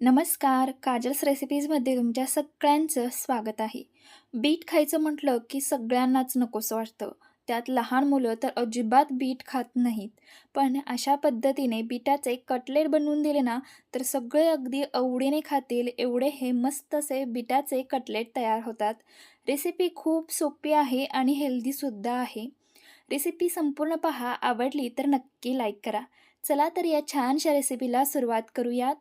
नमस्कार काजल्स रेसिपीजमध्ये तुमच्या सगळ्यांचं स्वागत आहे. बीट खायचं म्हटलं की सगळ्यांनाच नकोसं वाटतं. त्यात लहान मुलं तर अजिबात बीट खात नाहीत. पण अशा पद्धतीने बीटाचे कटलेट बनवून दिले ना तर सगळे अगदी आवडीने खातील एवढे हे मस्त असे बीटाचे कटलेट तयार होतात. रेसिपी खूप सोपी आहे आणि हेल्दीसुद्धा आहे. रेसिपी संपूर्ण पहा आवडली तर नक्की लाईक करा. चला तर या छानशा रेसिपीला सुरुवात करूयात.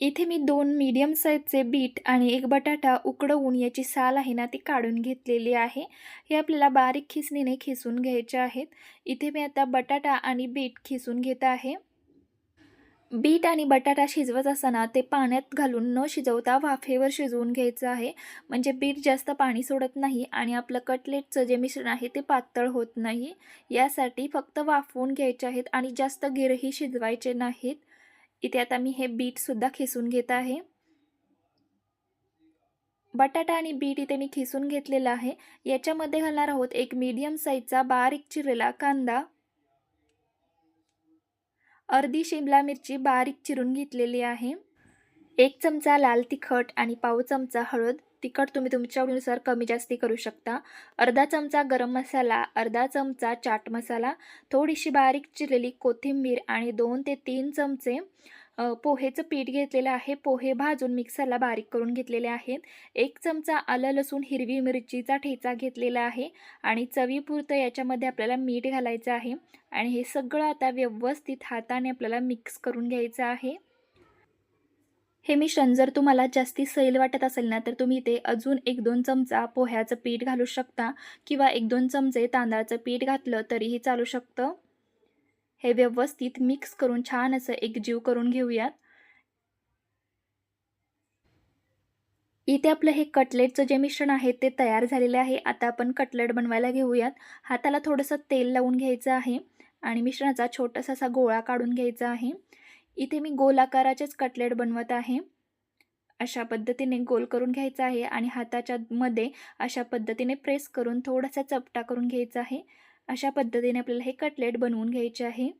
इथे मी दोन मीडियम साईजचे बीट आणि एक बटाटा उकडवून याची साल आहे ना ती काढून घेतलेली आहे. हे आपल्याला बारीक खिसणीने खिसून घ्यायचे आहेत. इथे मी आता बटाटा आणि बीट खिसून घेत आहे. बीट आणि बटाटा शिजवत असताना ते पाण्यात घालून न शिजवता वाफेवर शिजवून घ्यायचं आहे. म्हणजे बीट जास्त पाणी सोडत नाही आणि आपलं कटलेटचं जे मिश्रण आहे ते पातळ होत नाही. यासाठी फक्त वाफवून घ्यायचे आहेत आणि जास्त गिरही शिजवायचे नाहीत. इथे आता मी हे बीटसुद्धा खिसून घेत आहे. बटाटा आणि बीट इथे मी खिसून घेतलेला आहे. याच्यामध्ये घालणार आहोत एक मीडियम साईजचा बारीक चिरलेला कांदा. अर्धी शिमला मिरची बारीक चिरून घेतलेली आहे. एक चमचा लाल तिखट आणि पाव चमचा हळद. तिखट तुम्ही तुमच्या आवडीनुसार कमी जास्ती करू शकता. अर्धा चमचा गरम मसाला अर्धा चमचा चाट मसाला थोडीशी बारीक चिरलेली कोथिंबीर आणि दोन ते तीन चमचे पोहेचं पीठ घेतलेलं आहे. पोहे भाजून मिक्सरला बारीक करून घेतलेले आहेत. एक चमचा आलं लसूण हिरवी मिरचीचा ठेचा घेतलेला आहे आणि चवीपुरतं याच्यामध्ये आपल्याला मीठ घालायचं आहे. आणि हे सगळं आता व्यवस्थित हाताने आपल्याला मिक्स करून घ्यायचं आहे. हे मिश्रण जर तुम्हाला जास्ती सैल वाटत असेल ना तर तुम्ही ते अजून एक दोन चमचा पोह्याचं पीठ घालू शकता किंवा एक दोन चमचे तांदळाचं पीठ घातलं तरीही चालू शकतं. हे व्यवस्थित मिक्स करून छान असं एक जीव करून घेऊयात. इथे आपलं हे कटलेटचं जे मिश्रण आहे ते तयार झालेले आहे. आता आपण कटलेट बनवायला घेऊयात. हाताला थोडंसं तेल लावून घ्यायचं आहे आणि मिश्रणाचा छोटासा असा गोळा काढून घ्यायचा आहे. इथे मी गोल आकाराचेच कटलेट बनवत आहे. अशा पद्धतीने गोल करून घ्यायचा आहे आणि हाताच्या मध्ये अशा पद्धतीने प्रेस करून थोडासा चपटा करून घ्यायचा आहे. अशा पद्धतीने आपल्याला हे कटलेट बनवून घ्यायचे आहे.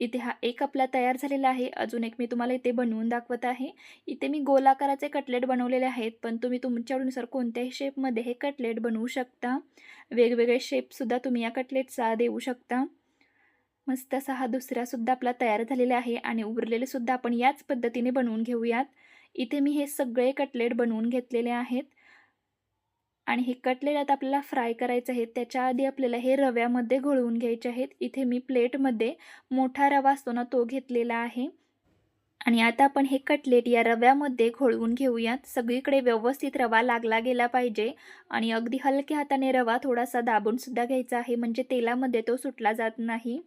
इथे हा एक आपला तयार झालेला आहे. अजून एक मी तुम्हाला इथे बनवून दाखवत आहे. इथे मी गोल आकाराचे कटलेट बनवलेले आहेत पण तुम्ही तुमच्यानुसार कोणत्याही शेपमध्ये हे कटलेट बनवू शकता. वेगवेगळे शेपसुद्धा तुम्ही या कटलेटचा देऊ शकता. मस्त असा हा दुसरासुद्धा आपला तयार झालेला आहे आणि उरलेले सुद्धा आपण याच पद्धतीने बनवून घेऊयात. इथे मी हे सगळे कटलेट बनवून घेतलेले आहेत. आणि हे कटलेट आता आपल्याला फ्राय करायचे आहेत त्याच्या आधी आपल्याला हे रव्यामध्ये घोळवून घ्यायचे आहेत. इथे मी प्लेटमध्ये मोठा रवा असतो ना तो घेतलेला आहे. आणि आता आपण हे कटलेट या रव्यामध्ये घोळवून घेऊयात. सगळीकडे व्यवस्थित रवा लागला गेला पाहिजे. आणि अगदी हलक्या हाताने रवा थोडासा दाबूनसुद्धा घ्यायचा आहे. म्हणजे तेलामध्ये तो सुटला जात नाही.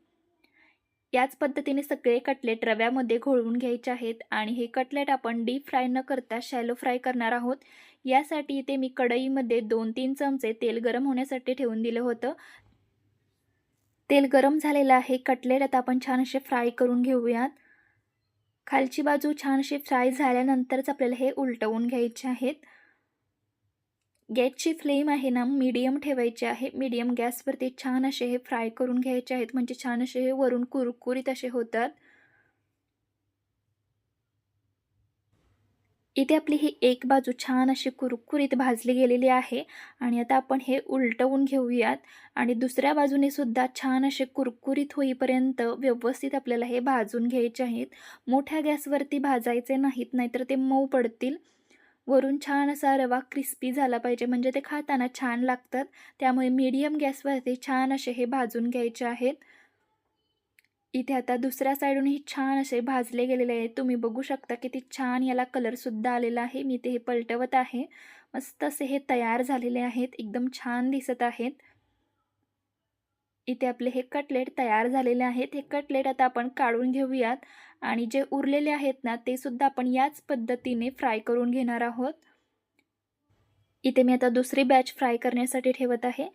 याच पद्धतीने सगळे कटलेट रव्यामध्ये घोळवून घ्यायचे आहेत आणि हे कटलेट आपण डीप फ्राय न करता शॅलो फ्राय करणार आहोत. यासाठी इथे मी कढईमध्ये दोन तीन चमचे तेल गरम होण्यासाठी ठेवून दिलं होतं. तेल गरम झालेलं आहे. कटलेट आता आपण छान असे फ्राय करून घेऊयात. खालची बाजू छान अशी फ्राय झाल्यानंतरच आपल्याला हे उलटवून घ्यायचे आहेत. गॅसची फ्लेम आहे ना मीडियम ठेवायची आहे. मीडियम गॅसवरती छान असे हे फ्राय करून घ्यायचे आहेत. म्हणजे छान असे हे वरून कुरकुरीत असे होतात. इथे आपली ही एक बाजू छान अशी कुरकुरीत भाजली गेलेली आहे. आणि आता आपण हे उलटवून घेऊयात. आणि दुसऱ्या बाजूने सुद्धा छान असे कुरकुरीत होईपर्यंत व्यवस्थित आपल्याला हे भाजून घ्यायचे आहेत. मोठ्या गॅसवरती भाजायचे नाहीत नाहीतर ते मऊ पडतील. वरून छान असा रवा क्रिस्पी झाला पाहिजे. म्हणजे ते खाताना छान लागतात. त्यामुळे मीडियम गॅसवरती छान असे हे भाजून घ्यायचे आहेत. इथे आता दुसऱ्या साईडूनही छान असे भाजले गेलेले आहेत. तुम्ही बघू शकता किती छान याला कलरसुद्धा आलेला आहे. मी ते हे पलटवत आहे. मस्त असे हे तयार झालेले आहेत. एकदम छान दिसत आहेत. इथे आपले हे कटलेट तयार झालेले आहेत. हे कटलेट आता आपण काढून घेऊयात. आणि जे उरलेले आहेत ना ते सुद्धा आपण याच पद्धतीने फ्राय करून घेणार आहोत. इथे मी आता दुसरी बॅच फ्राय करण्यासाठी ठेवत आहे.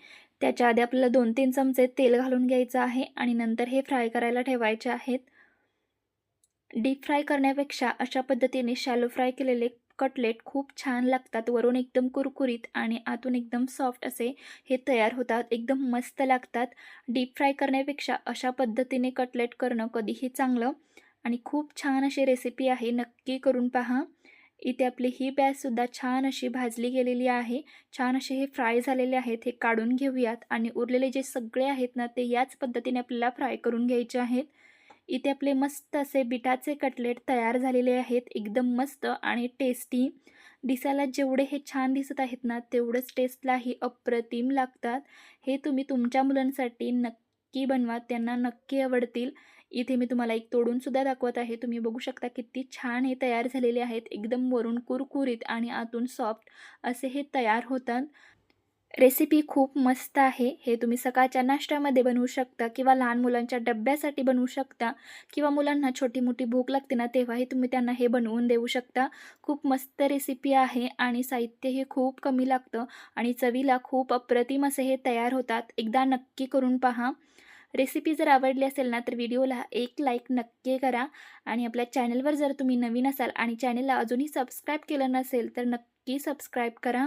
त्याच्या आधी आपल्याला दोन तीन चमचे तेल घालून घ्यायचं आहे आणि नंतर हे फ्राय करायला ठेवायचे आहेत. डीप फ्राय करण्यापेक्षा अशा पद्धतीने शॅलो फ्राय केलेले कटलेट खूप छान लागतात. वरून एकदम कुरकुरीत आणि आतून एकदम सॉफ्ट असे हे तयार होतात. एकदम मस्त लागतात. डीप फ्राय करण्यापेक्षा अशा पद्धतीने कटलेट करणं कधीही चांगलं आणि खूप छान अशी रेसिपी आहे. नक्की करून पहा. इथे आपली ही बॅचसुद्धा छान अशी भाजली गेलेली आहे. छान असे हे फ्राय झालेले आहेत. हे काढून घेऊयात आणि उरलेले जे सगळे आहेत ना ते याच पद्धतीने आपल्याला फ्राय करून घ्यायचे आहेत. इथे आपले मस्त असे बिटाचे कटलेट तयार झालेले आहेत. एकदम मस्त आणि टेस्टी दिसायला जेवढे हे छान दिसत आहेत ना तेवढंच टेस्टलाही अप्रतिम लागतात. हे तुम्ही तुमच्या मुलांसाठी नक्की बनवा त्यांना नक्की आवडतील. इथे मी तुम्हाला एक तोडूनसुद्धा दाखवत आहे. तुम्ही बघू शकता किती छान हे तयार झालेले आहेत. एकदम वरून कुरकुरीत आणि आतून सॉफ्ट असे हे तयार होतात. रेसिपी खूप मस्त आहे. हे तुम्ही सकाळच्या नाश्त्यामध्ये बनवू शकता किंवा लहान मुलांच्या डब्यासाठी बनवू शकता किंवा मुलांना छोटी मोठी भूक लागते ना तेव्हाही तुम्ही त्यांना हे बनवून देऊ शकता. खूप मस्त रेसिपी आहे आणि साहित्यही खूप कमी लागतं आणि चवीला खूप अप्रतिम असे हे तयार होतात. एकदा नक्की करून पहा. रेसिपी जर आवडली असेल ना तर व्हिडिओला एक लाईक नक्की करा आणि आपल्या चॅनलवर जर तुम्ही नवीन असाल आणि चॅनलला अजूनही सबस्क्राईब केलं नसेल तर नक्की सबस्क्राईब करा.